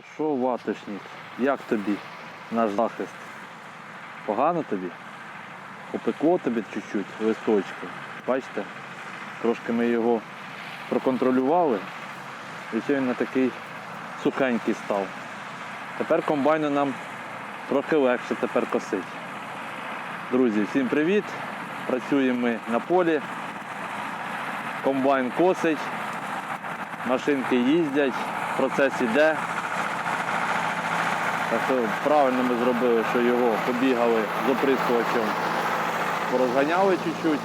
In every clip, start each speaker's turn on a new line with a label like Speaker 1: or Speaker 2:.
Speaker 1: Ну що, ваточник, як тобі наш захист? Погано тобі? Попекло тобі чуть-чуть листочки. Бачите? Трошки ми його проконтролювали. І все він на такий сухенький став. Тепер комбайну нам трохи легше тепер косить. Друзі, всім привіт! Працюємо ми на полі. Комбайн косить, машинки їздять, процес іде. Так правильно ми зробили, що його побігали з оприскувачем, порозганяли чуть-чуть.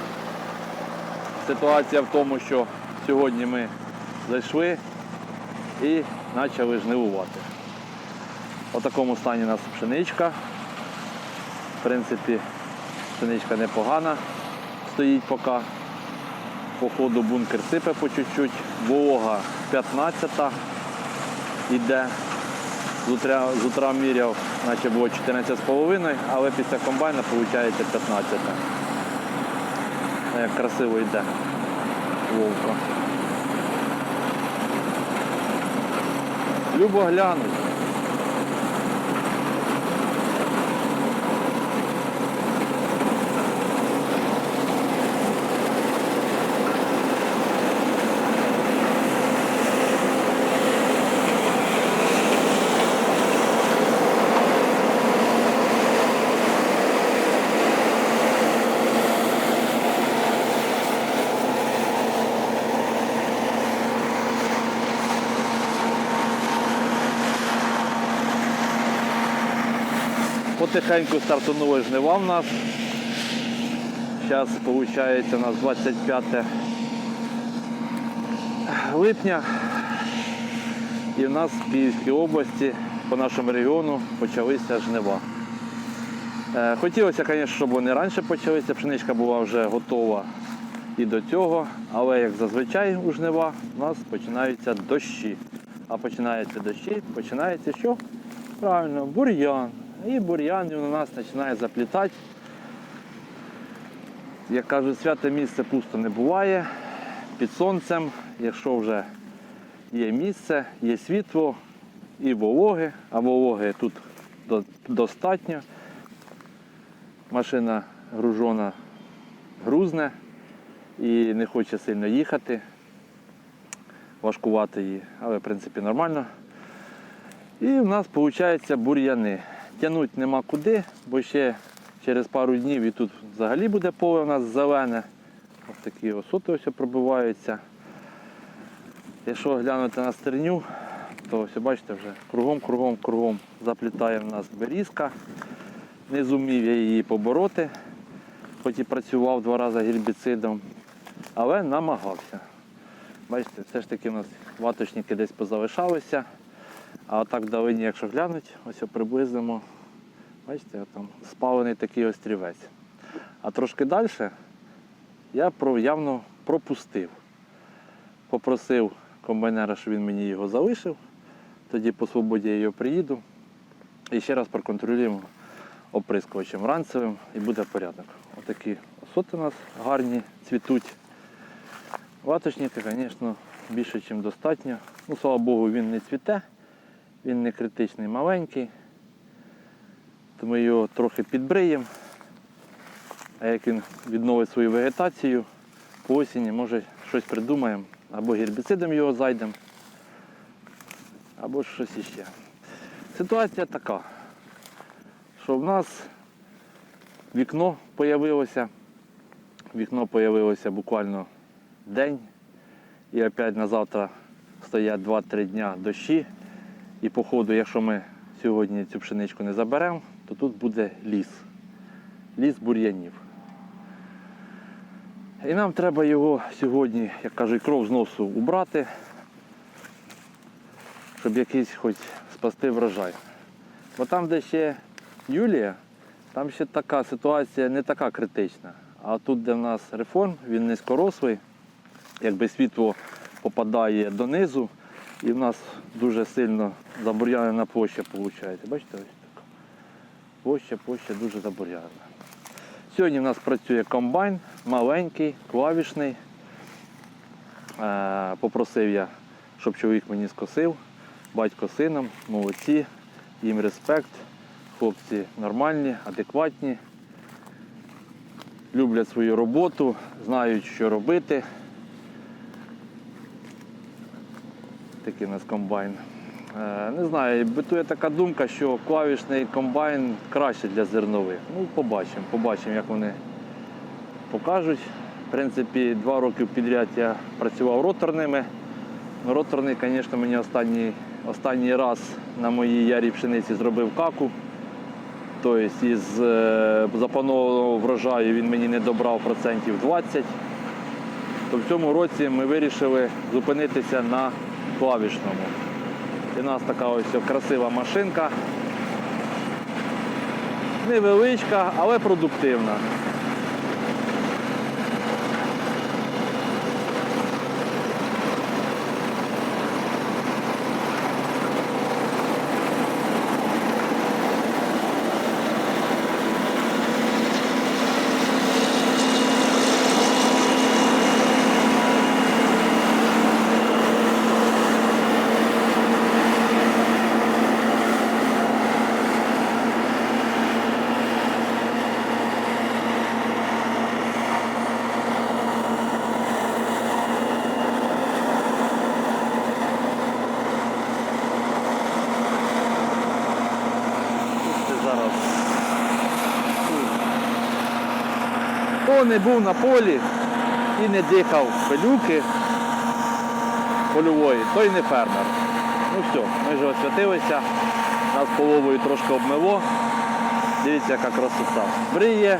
Speaker 1: Ситуація в тому, що сьогодні ми зайшли і почали жнивувати. У такому стані у нас пшеничка. В принципі, пшеничка непогана стоїть поки. По ходу бункер сипе по чуть-чуть. Волога 15 йде. З утра, міряв, наче було 14,5, але після комбайна виходить 15. Як красиво йде вовка. Любо глянуть. Потихеньку стартанули жнива в нас. Зараз виходить у нас 25 липня. І в нас в Київській області по нашому регіону почалися жнива. Е, Хотілося, звісно, щоб вони раніше почалися, пшеничка була вже готова і до цього, але як зазвичай у жнива у нас починаються дощі. А починаються дощі, починається що? Правильно, бур'ян. І бур'ян у нас починає заплітати. Як кажуть, святе місце пусто не буває. Під сонцем, якщо вже є місце, є світло і вологи, а вологи тут достатньо. Машина гружона грузне і не хоче сильно їхати. Важкувати її, але в принципі нормально. І в нас виходить бур'яни. Тянуть нема куди, бо ще через пару днів і тут взагалі буде поле у нас зелене. Ось такі осоти ось пробиваються. Якщо глянути на стерню, то ось бачите вже кругом, кругом, кругом заплітає в нас берізка. Не зумів я її побороти, хоч і працював два рази гербіцидом, але намагався. Бачите, все ж таки у нас ваточники десь позалишалися. А отак вдалині, якщо глянуть, ось приблизимо, бачите, там спалений такий острівець. А трошки далі я явно пропустив. Попросив комбайнера, щоб він мені його залишив. Тоді по свободі я його приїду. І ще раз проконтролюємо оприскувачем ранцевим і буде порядок. Отакі осоти у нас гарні, цвітуть. Ваточника, звісно, більше, ніж достатньо. Ну, слава Богу, він не цвіте, він не критичний маленький. То ми його трохи підбриємо. А як він відновить свою вегетацію, по осені, може щось придумаємо. Або гербіцидом його зайдемо, або щось іще. Ситуація така, що в нас вікно появилося. Вікно появилося буквально день. І опять на завтра стоять 2-3 дня дощі. І по ходу, якщо ми сьогодні цю пшеничку не заберемо, то тут буде ліс. Ліс бур'янів. І нам треба його сьогодні, як кажуть, кров з носу убрати, щоб якийсь хоч спасти врожай. Бо там, де ще Юлія, там ще така ситуація не така критична. А тут, де в нас реформ, він низькорослий, якби світло попадає донизу, і в нас дуже сильно забур'янена площа виходить. Бачите, ось так. Площа, площа дуже забур'янена. Сьогодні в нас працює комбайн, маленький, клавішний. Е, Попросив я, щоб чоловік мені скосив. батько сином, молодці, їм респект. Хлопці нормальні, адекватні, люблять свою роботу, знають, що робити. Такий у нас комбайн. Е, Не знаю, битує така думка, що клавішний комбайн краще для зернових. Ну, побачимо, побачимо, як вони покажуть. В принципі, два роки підряд я працював роторними. Роторний, звісно, мені останній, останній раз на моїй ярій пшениці зробив каку. Тобто із е, запланованого врожаю він мені не добрав процентів 20. То в цьому році ми вирішили зупинитися на клавішному. І у нас така ось красива машинка. Невеличка, але продуктивна. Ти зараз. Хто не був на полі і не дихав пилюки польової, той не фермер. Ну все, ми вже освятилися, нас половою трошки обмило. Дивіться, яка красота. Бриє,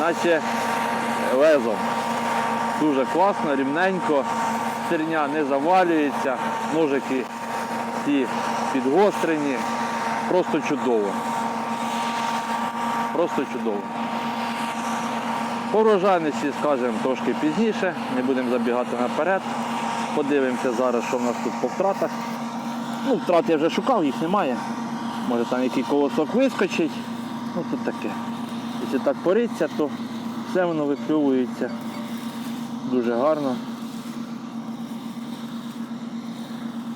Speaker 1: наче лезом. Дуже класно, рівненько, стерня не завалюється, ножики всі підгострені. Просто чудово. Просто чудово. По врожайності скажемо трошки пізніше, не будемо забігати наперед. Подивимося зараз, що в нас тут по втратах. Ну, втрат я вже шукав, їх немає. Може там який колосок вискочить. Ну тут таке. Якщо так пориться, то все воно виплювується дуже гарно.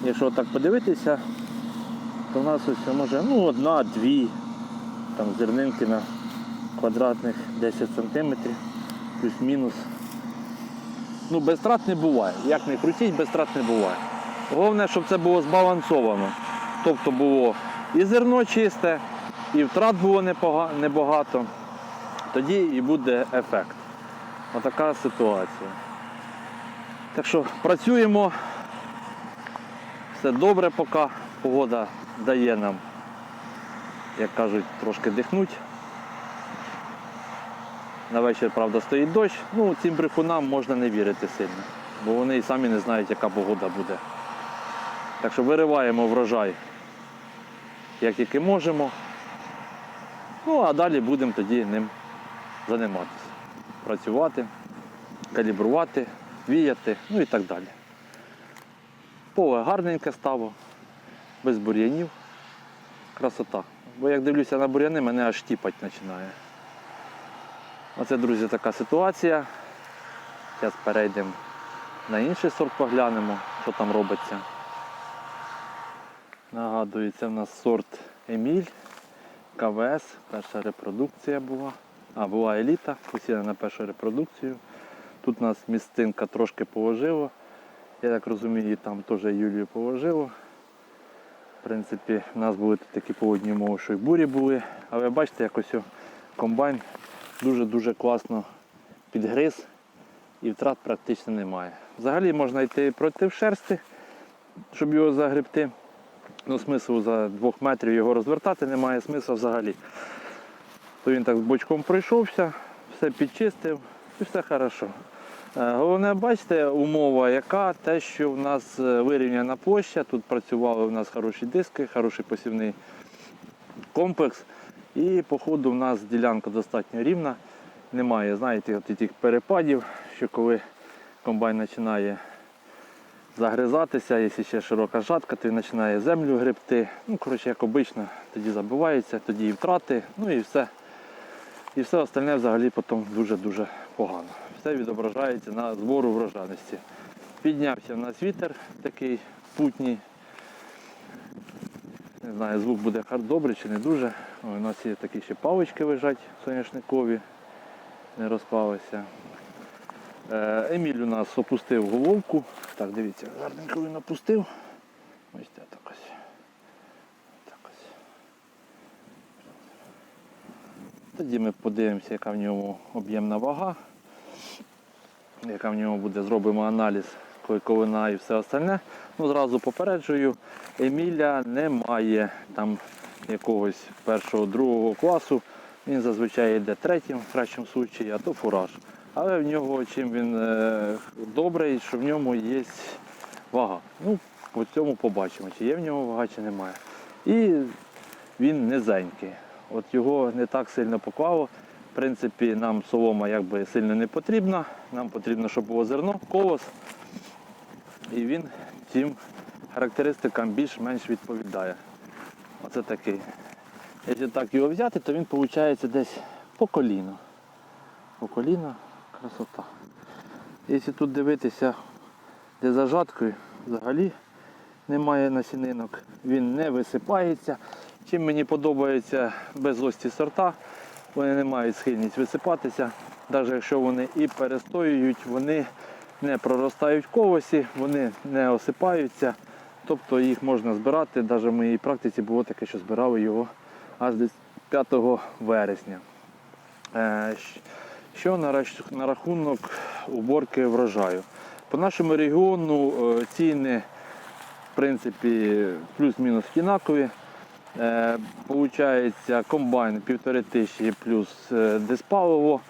Speaker 1: Якщо так подивитися, то в нас ось може ну, одна-дві там зернинки на квадратних 10 сантиметрів, плюс-мінус. Ну, без втрат не буває. Як не крутіть, без втрат не буває. Головне, щоб це було збалансовано. Тобто було і зерно чисте, і втрат було небагато. Тоді і буде ефект. Отака ситуація. Так що працюємо. Все добре поки. Погода дає нам, як кажуть, трошки дихнуть. На вечір, правда, стоїть дощ. Ну, цим брехунам можна не вірити сильно, бо вони і самі не знають, яка погода буде. Так що вириваємо врожай, як тільки можемо. Ну, а далі будемо тоді ним займатися. Працювати, калібрувати, віяти, ну і так далі. Поле гарненьке стало, без бур'янів. Красота. Бо як дивлюся на бур'яни, мене аж тіпать починає. Оце, друзі, така ситуація. Зараз перейдемо на інший сорт, поглянемо, що там робиться. Нагадую, це в нас сорт Еміль, КВС, перша репродукція була. А, була еліта, посіяна на першу репродукцію. Тут у нас місцинка трошки положило. Я так розумію, там теж Юлію положило. В принципі, в нас були тут такі погодні умови, що й бурі були. Але бачите, якось комбайн дуже-дуже класно підгриз і втрат практично немає. Взагалі можна йти проти шерсти, щоб його загребти. Ну, смислу за двох метрів його розвертати немає смислу взагалі. То він так з бочком пройшовся, все підчистив і все хорошо. Е, Головне, бачите, умова яка, те, що в нас е, вирівняна площа, тут працювали у нас хороші диски, хороший посівний комплекс. І по ходу в нас ділянка достатньо рівна. Немає, знаєте, от тих перепадів, що коли комбайн починає загризатися, якщо ще широка жатка, то він починає землю гребти. Ну, коротше, як обично, тоді забивається, тоді і втрати, ну і все. І все остальне взагалі потім дуже-дуже погано. Все відображається на збору врожайності. Піднявся в нас вітер такий путній. Не знаю, звук буде добрий чи не дуже. Ой, у нас є такі ще палички лежать соняшникові, не розпалися. Е, Еміль у нас опустив головку. Так, дивіться, гарненько він опустив. Бачите, так ось. Так ось. Тоді ми подивимося, яка в ньому об'ємна вага, яка в ньому буде, зробимо аналіз клейковина і все остальне. Ну, зразу попереджую, Еміля не має там якогось першого, другого класу. Він зазвичай йде третім, в кращому случаї, а то фураж. Але в нього чим він е, добрий, що в ньому є вага. Ну, по цьому побачимо, чи є в нього вага, чи немає. І він низенький. От його не так сильно поклало. В принципі, нам солома якби сильно не потрібна. Нам потрібно, щоб було зерно, колос. І він цим характеристикам більш-менш відповідає. Оце такий. Якщо так його взяти, то він виходить десь по коліно. По коліно красота. Якщо тут дивитися, де за жаткою, взагалі немає насінинок, він не висипається. Чим мені подобається безлості сорта, вони не мають схильність висипатися. Навіть якщо вони і перестоюють, вони не проростають в колосі, вони не осипаються. Тобто їх можна збирати. Навіть в моїй практиці було таке, що збирали його аж десь 5 вересня. Е, Що на рахунок уборки врожаю? По нашому регіону е, ціни в принципі плюс-мінус однакові. Е, Получається комбайн півтори тисячі плюс диспаливо.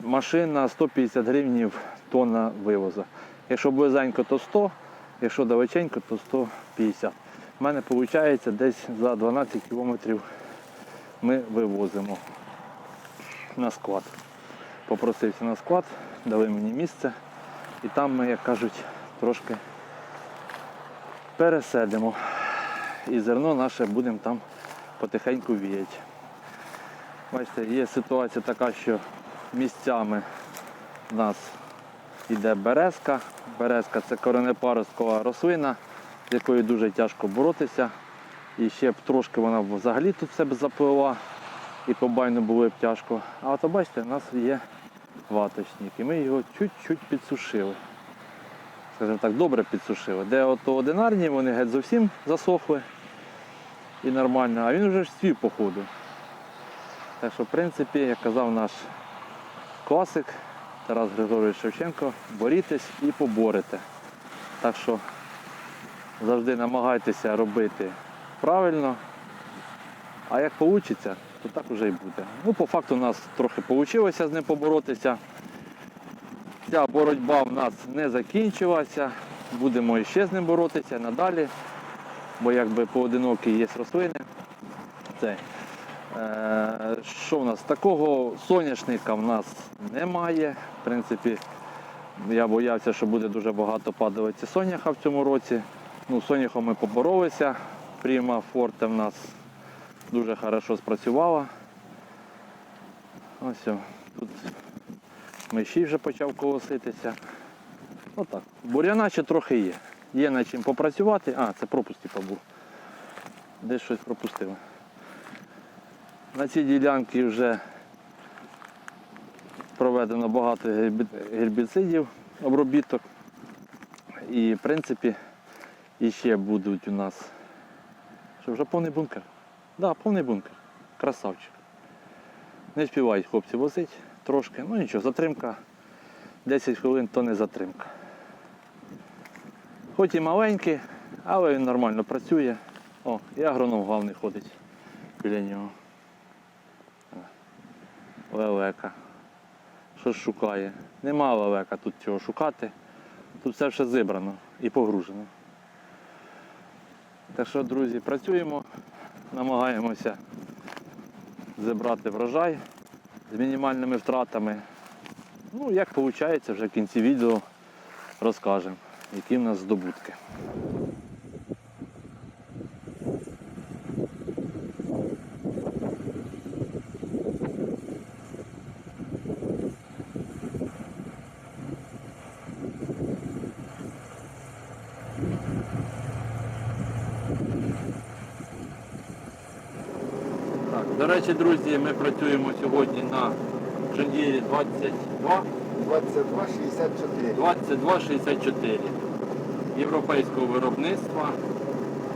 Speaker 1: Машина 150 гривнів тонна вивозу. Якщо близенько, то 100, якщо далеченько, то 150. У мене виходить десь за 12 кілометрів ми вивозимо на склад. Попросився на склад, дали мені місце і там ми, як кажуть, трошки пересидимо. І зерно наше будемо там потихеньку віяти. Бачите, є ситуація така, що місцями нас йде березка. Березка це коренепаросткова рослина, з якою дуже тяжко боротися. І ще б трошки вона взагалі тут себе заплила і комбайну було б тяжко. А от бачите, у нас є ваточник, і ми його чуть-чуть підсушили. Скажімо так, добре підсушили. Де от одинарні, вони геть зовсім засохли і нормально, а він вже ж свій по ходу. Так що, в принципі, як казав наш класик Тарас Григорович Шевченко, борітесь і поборете. Так що завжди намагайтеся робити правильно, а як вийде, то так вже і буде. Ну, по факту у нас трохи вийшло з ним поборотися. Ця боротьба в нас не закінчилася. Будемо ще з ним боротися надалі, бо якби поодинокі є рослини. Це. Е, Що в нас? Такого соняшника в нас немає. В принципі, я боявся, що буде дуже багато падалиці соняха в цьому році. Ну, соняхом ми поборолися. Пріма Форте в нас дуже хорошо спрацювала. Ось тут мишій вже почав колоситися. Отак. Буряна ще трохи є. Є над чим попрацювати. А, це пропуск типу, був. Десь щось пропустили. На цій ділянці вже проведено багато гербіцидів, обробіток. І в принципі іще будуть у нас. Що вже повний бункер? Так, да, повний бункер. Красавчик. Не співають хлопці возити трошки. Ну нічого, затримка 10 хвилин то не затримка. Хоч і маленький, але він нормально працює. О, і агроном головний ходить біля нього. Лелека. Що ж шукає? Нема лелека тут чого шукати. Тут все ще зібрано і погружено. Так що, друзі, працюємо, намагаємося зібрати врожай з мінімальними втратами. Ну, як виходить, вже в кінці відео розкажемо, які в нас здобутки. Так, до речі, друзі, ми працюємо сьогодні на Джондірі 22
Speaker 2: 22,64.
Speaker 1: 2264 європейського виробництва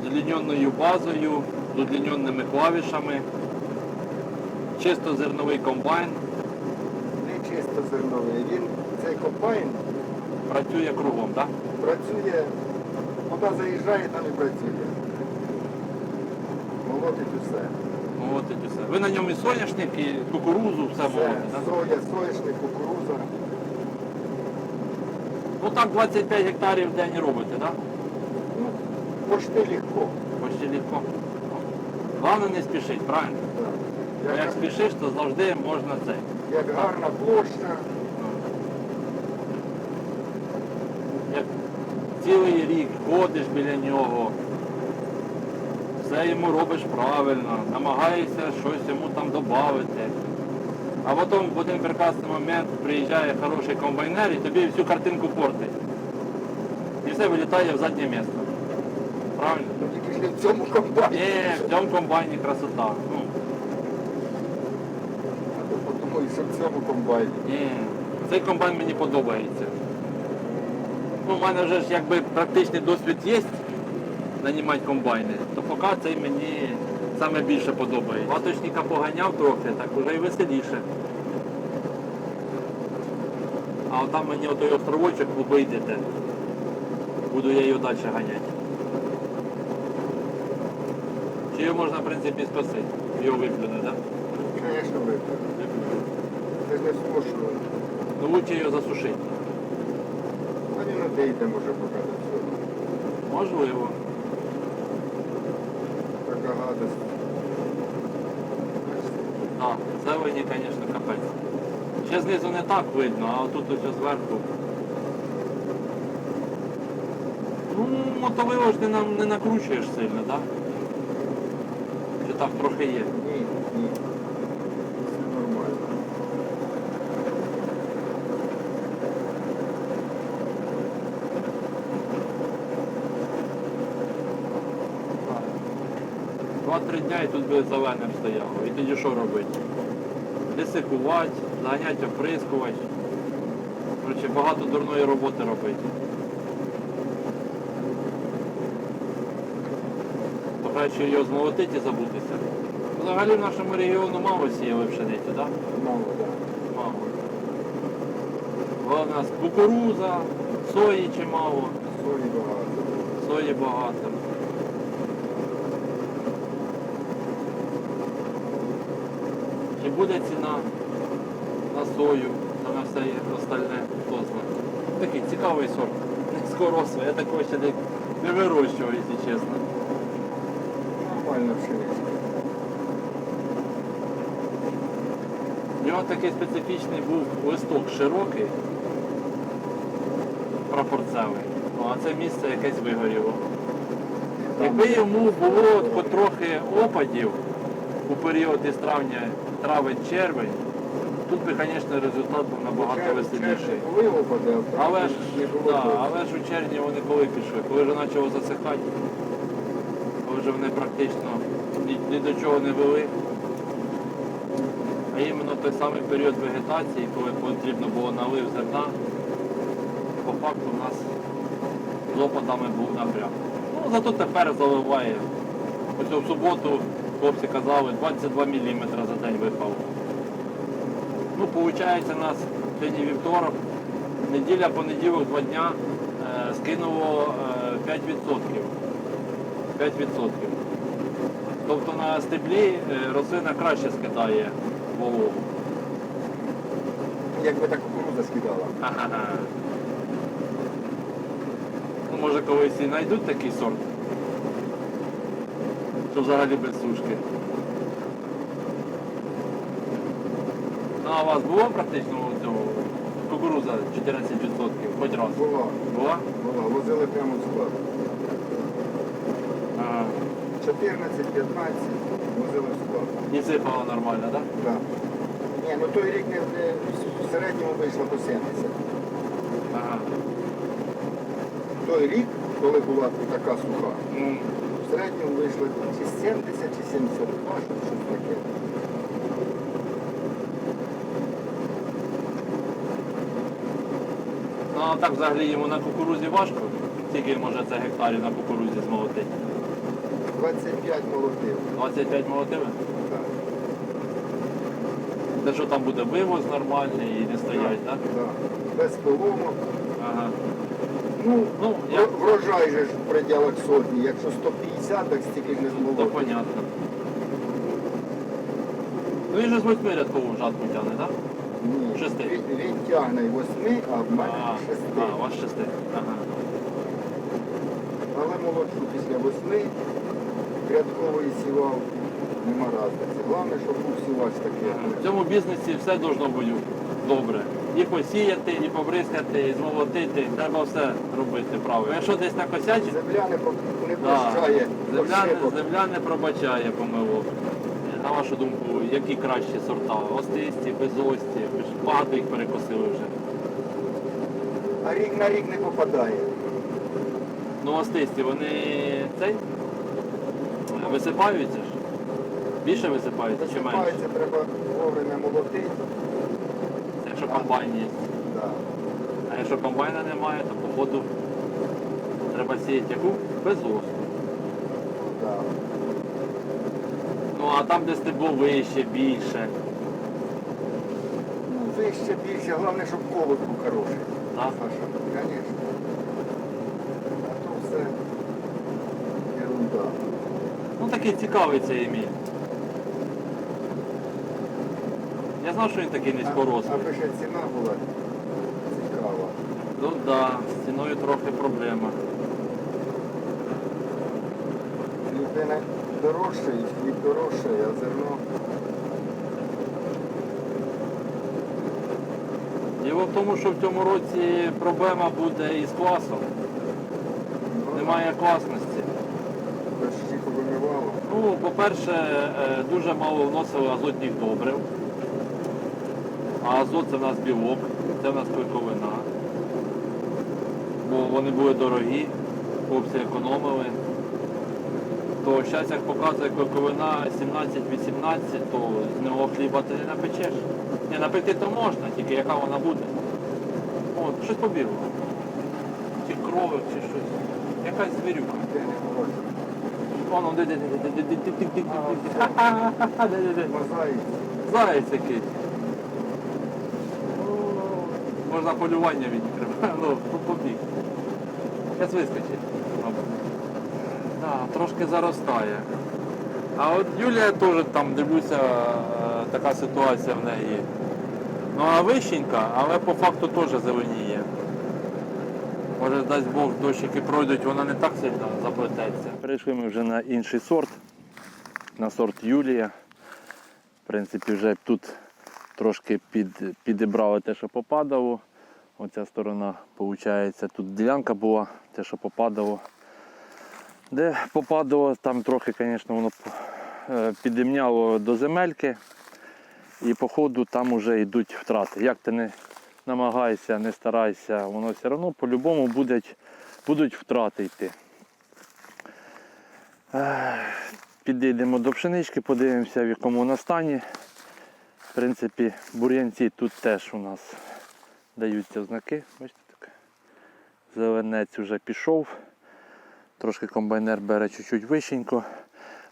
Speaker 1: з удліненою базою, з удліненими клавішами, чисто зерновий комбайн,
Speaker 2: Не чисто зерновий. Він, цей комбайн
Speaker 1: працює кругом, так?
Speaker 2: працює, куди заїжджає, там і працює. Молотить усе.
Speaker 1: Молотить усе. Ви на ньому і соняшник, і кукурузу, все
Speaker 2: Все,
Speaker 1: молотите, так?
Speaker 2: соя, соняшник, кукуруза.
Speaker 1: Ну так 25 гектарів в день робите, так?
Speaker 2: Ну, почти легко.
Speaker 1: Почти легко. Головне не спішить, правильно?
Speaker 2: Да.
Speaker 1: Бо
Speaker 2: Як,
Speaker 1: Як спішиш, то завжди можна це.
Speaker 2: як гарна площа,
Speaker 1: Як цілий рік ходиш біля нього, все йому робиш правильно, намагаєшся щось йому там додати. А потім в один прекрасний момент приїжджає хороший комбайнер і тобі всю картинку портить. І все вилітає в заднє місце. Правильно?
Speaker 2: тільки в цьому комбайні.
Speaker 1: Ні, в цьому комбайні красота. Ну,
Speaker 2: А що в цьому комбайні.
Speaker 1: ні, цей комбайн мені подобається. Ну, у мене вже ж якби практичний досвід є нанімати комбайни, то цей мені саме більше подобається. Ваточника поганяв трохи, так вже й веселіше. А от там мені отой островочок обійдете. Буду я його далі ганяти. Чи його можна, в принципі, спасти? Його виплюне, так?
Speaker 2: Звісно. Це ж не зможу.
Speaker 1: Ну лучше його засушити.
Speaker 2: А він одійде, може, поки до.
Speaker 1: Можливо.
Speaker 2: Така гадость.
Speaker 1: це воді, звісно, капець. Ще знизу не так видно, а тут ось зверху. Ну, мотовило ж не, на- не накручуєш сильно, так? Чи так трохи є?
Speaker 2: Ні, ні.
Speaker 1: Дня і тут би зеленим стояло. І тоді що робити? Десикувати, заганяти оприскувач. Коротше, багато дурної роботи робити. Краще його змолотити і забутися. Взагалі в нашому регіону мало сіяли пшеницю, так?
Speaker 2: Мало, так.
Speaker 1: Мало. Була в нас кукуруза, сої чимало,
Speaker 2: Солі багато.
Speaker 1: сої багато. Чи буде ціна на сою та на все остальне, хто. Такий цікавий сорт. Низькорослий, я такого ще не, не вирощував, якщо чесно.
Speaker 2: Нормальна пшениця.
Speaker 1: У нього такий специфічний був листок широкий, прапорцевий. Ну, а це місце якесь вигоріло. Якби йому було потрохи опадів у період із травня, травень-червень, тут би, звісно, результат був набагато веселіший. Але ж, да, але ж у червні вони коли пішли, коли вже почало засихати, коли вже вони практично ні, ні до чого не вели. А іменно той самий період вегетації, коли потрібно було налив зерна, по факту у нас з опадами був напрям. Ну, зато тепер заливає. Ось в суботу хлопці казали, 22 мм за день випало. Ну, виходить, у нас сьогодні вівторок, неділя, понеділок, два дня е, скинуло е, 5%. 5%. Тобто на стеблі е, рослина краще скидає вологу.
Speaker 2: Якби так кукуруза скидала.
Speaker 1: Ха-ха-ха. Ну, може колись і знайдуть такий сорт. Що взагалі без сушки. Ну, а у вас було практично цього кукуруза 14% хоч раз?
Speaker 2: Була,
Speaker 1: Була?
Speaker 2: була, возили прямо в склад.
Speaker 1: Ага.
Speaker 2: 14-15 возили в склад.
Speaker 1: І сипало нормально, так?
Speaker 2: Да. Ні, ну той рік не, не, в середньому вийшло по 70.
Speaker 1: Ага.
Speaker 2: Той рік, коли була така суха, В середньому вийшло чи 70, чи 72, щось щось таке.
Speaker 1: Ну а так взагалі йому на кукурузі важко. Скільки може це гектарів на кукурузі змолотити?
Speaker 2: 25 молотив.
Speaker 1: 25 молотиме?
Speaker 2: Так.
Speaker 1: Те, що там буде вивоз нормальний і не стоять, так?
Speaker 2: Так. Без полому.
Speaker 1: Ага.
Speaker 2: Ну,
Speaker 1: Ну,
Speaker 2: я... врожай же ж в пределах сотні. Якщо 150, так стільки не
Speaker 1: то
Speaker 2: змолотив.
Speaker 1: понятно. Ну він же з восьми рядкову жатку тягне, так?
Speaker 2: Ні.
Speaker 1: Шести.
Speaker 2: Він, він тягне восьми, а в мене
Speaker 1: А,
Speaker 2: шести.
Speaker 1: а, у вас шести. Ага.
Speaker 2: Але молодшу після восьми рядкової сівалки нема разниці. Головне, щоб був сівач такий.
Speaker 1: В цьому бізнесі все должно бути добре. І посіяти, і побризкати, і змолотити. Треба все робити правильно. Якщо десь накосячить,
Speaker 2: Земля не, про- не
Speaker 1: Да. Земля, земля не пробачає помилок. На вашу думку, які кращі сорта? Остисті, безості, багато їх перекосили вже.
Speaker 2: А рік на рік не попадає.
Speaker 1: Ну остисті, вони цей висипаються ж? Більше висипаються чи менше?
Speaker 2: Засипається, треба вовремя молотити.
Speaker 1: Якщо комбайн є. А якщо комбайна немає, то походу треба сіяти яку? Безоску.
Speaker 2: Да.
Speaker 1: Ну а там, де стебло вище, більше.
Speaker 2: Ну, вище більше, головне, щоб колос був хороший.
Speaker 1: Так?
Speaker 2: Саша, звісно. А то все ерунда.
Speaker 1: Ну такий цікавий цей Еміль. Я знав, що він такий низькорослий.
Speaker 2: Аби ще ціна була цікава.
Speaker 1: Ну так, да, з ціною трохи проблема.
Speaker 2: Людина дорожча, і хліб дорожче, а зерно.
Speaker 1: Діло в тому, що в цьому році проблема буде із класом.
Speaker 2: ну,
Speaker 1: Немає класності. Ну, по-перше, е, дуже мало вносили азотних добрив. А азот це в нас білок, це в нас клейковина. Бо вони були дорогі, хлопці економили. То зараз, як показує клейковина 17-18, то з нього хліба ти не напечеш. Не напекти то можна, тільки яка вона буде. От, щось побігло. Чи кролик, чи щось. Якась звірюка.
Speaker 2: Де.
Speaker 1: Воно де де де де де де де де де де де де де
Speaker 2: Мозаїк.
Speaker 1: Заєць якийсь. Можна полювання відкривати. Ну, побіг. Зараз вискочить. Так, трошки заростає. А от Юлія теж там дивлюся, е, така ситуація в неї. Ну а вищенька, але по факту теж зеленіє. Може, дасть Бог, дощики пройдуть, вона не так сильно заплететься. Перейшли ми вже на інший сорт, на сорт Юлія. В принципі, вже тут трошки під, підібрали те, що попадало. Оця сторона, виходить, тут ділянка була, те, що попадало. Де попадало, там трохи, звісно, воно е, підімняло до земельки. І по ходу там вже йдуть втрати. Як ти не намагайся, не старайся, воно все одно по-любому будуть, будуть втрати йти. Підійдемо до пшенички, подивимося, в якому вона стані. В принципі, бур'янці тут теж у нас даються знаки. Бачите, так. Зеленець вже пішов. Трошки комбайнер бере чуть-чуть вищенько.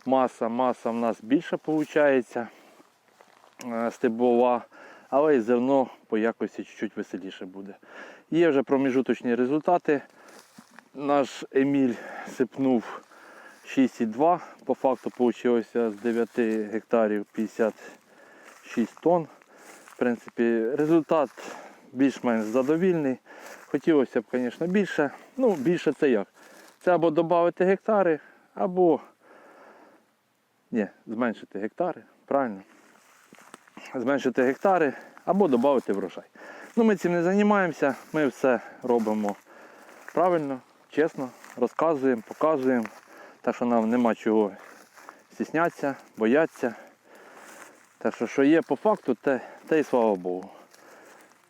Speaker 1: Маса, маса в нас більша виходить. Стеблова, але і зерно по якості чуть-чуть веселіше буде. Є вже проміжуточні результати. Наш Еміль сипнув 6,2. По факту вийшло з 9 гектарів 56 тонн. В принципі, результат більш-менш задовільний. Хотілося б, звісно, більше. Ну, більше це як? Це або додати гектари, або ні, зменшити гектари, правильно? Зменшити гектари або додати врожай. Ну, ми цим не займаємося, ми все робимо правильно, чесно, розказуємо, показуємо. Так що нам нема чого стіснятися, боятися. Так що, що є по факту, те, те і слава Богу.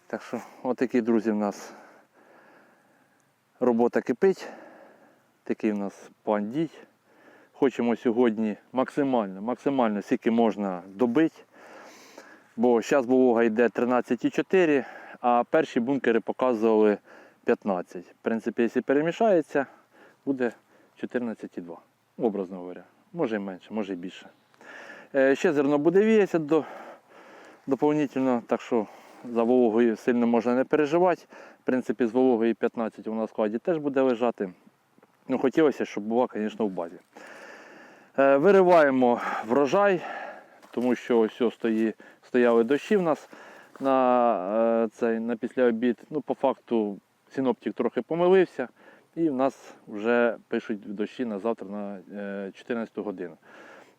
Speaker 1: Так що, отакі, друзі, в нас робота кипить. Такий у нас план дій. хочемо сьогодні максимально, максимально скільки можна добити. Бо зараз волога йде 13,4, а перші бункери показували 15. В принципі, якщо перемішається, буде 14,2. Образно говоря. Може і менше, може і більше. Е, Ще зерно буде віятися до, доповнительно, так що за вологою сильно можна не переживати. В принципі, з вологою 15 у нас складі теж буде лежати. Ну, хотілося, щоб була, звісно, в базі. Е, Вириваємо врожай, тому що ось стої, стояли дощі в нас на, е, цей, на після обід. Ну, по факту синоптик трохи помилився, і в нас вже пишуть дощі на завтра на е, 14 годину.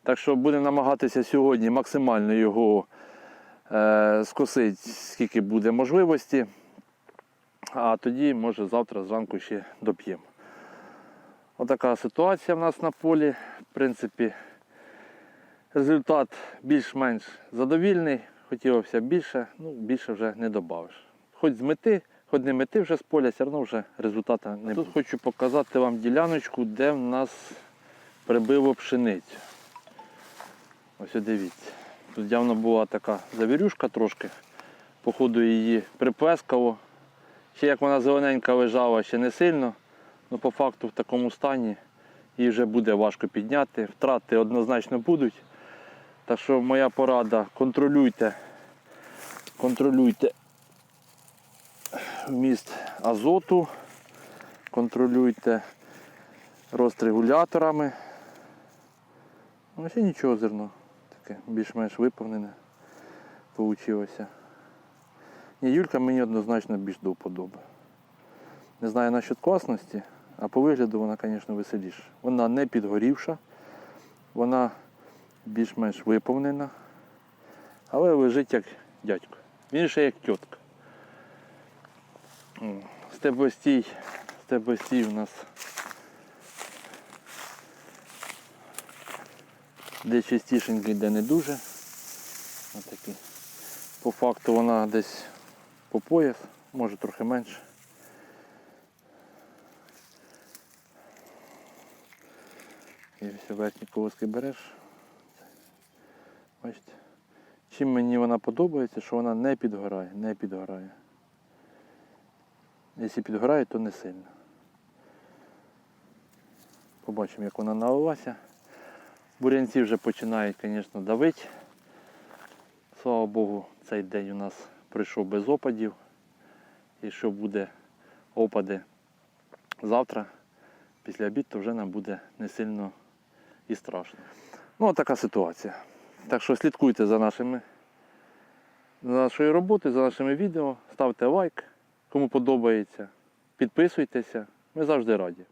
Speaker 1: Так що будемо намагатися сьогодні максимально його е, скосити, скільки буде можливості. А тоді, може, завтра зранку ще доп'ємо. Отака ситуація в нас на полі. В принципі, результат більш-менш задовільний. Хотілося більше, ну більше вже не додавиш. Хоч з мети, хоч не мети вже з поля, все одно вже результату не буде. Тут хочу показати вам діляночку, де в нас прибило пшеницю. Ось дивіться. Тут явно була така завірюшка трошки. Походу її приплескало. Ще як вона зелененька лежала, ще не сильно. Ну, по факту в такому стані її вже буде важко підняти. Втрати однозначно будуть. Так що моя порада, контролюйте, контролюйте вміст азоту, контролюйте рост регуляторами. Ну, ще нічого зерно. Таке більш-менш виповнене вийшло. Ні, Юлька мені однозначно більш до вподоби. Не знаю насчет класності, а по вигляду вона, звісно, веселіша. Вона не підгорівша, вона більш-менш виповнена, але лежить як дядько. Він ще як тітка. М, Стеблостій, стеблостій у нас де чистішенький, де не дуже. Отакий. По факту вона десь по пояс, може трохи менше. І ось верхні колоски береш. Бачите. Чим мені вона подобається, що вона не підгорає, не підгорає. Якщо підгорає, то не сильно. Побачимо, як вона налилася. Бурянці вже починають, звісно, давити. Слава Богу, цей день у нас прийшов без опадів. І що буде опади завтра, після обід, то вже нам буде не сильно і страшно. Ну, така ситуація. Так що слідкуйте за нашими за нашою роботою, за нашими відео, ставте лайк, кому подобається, підписуйтеся. Ми завжди раді.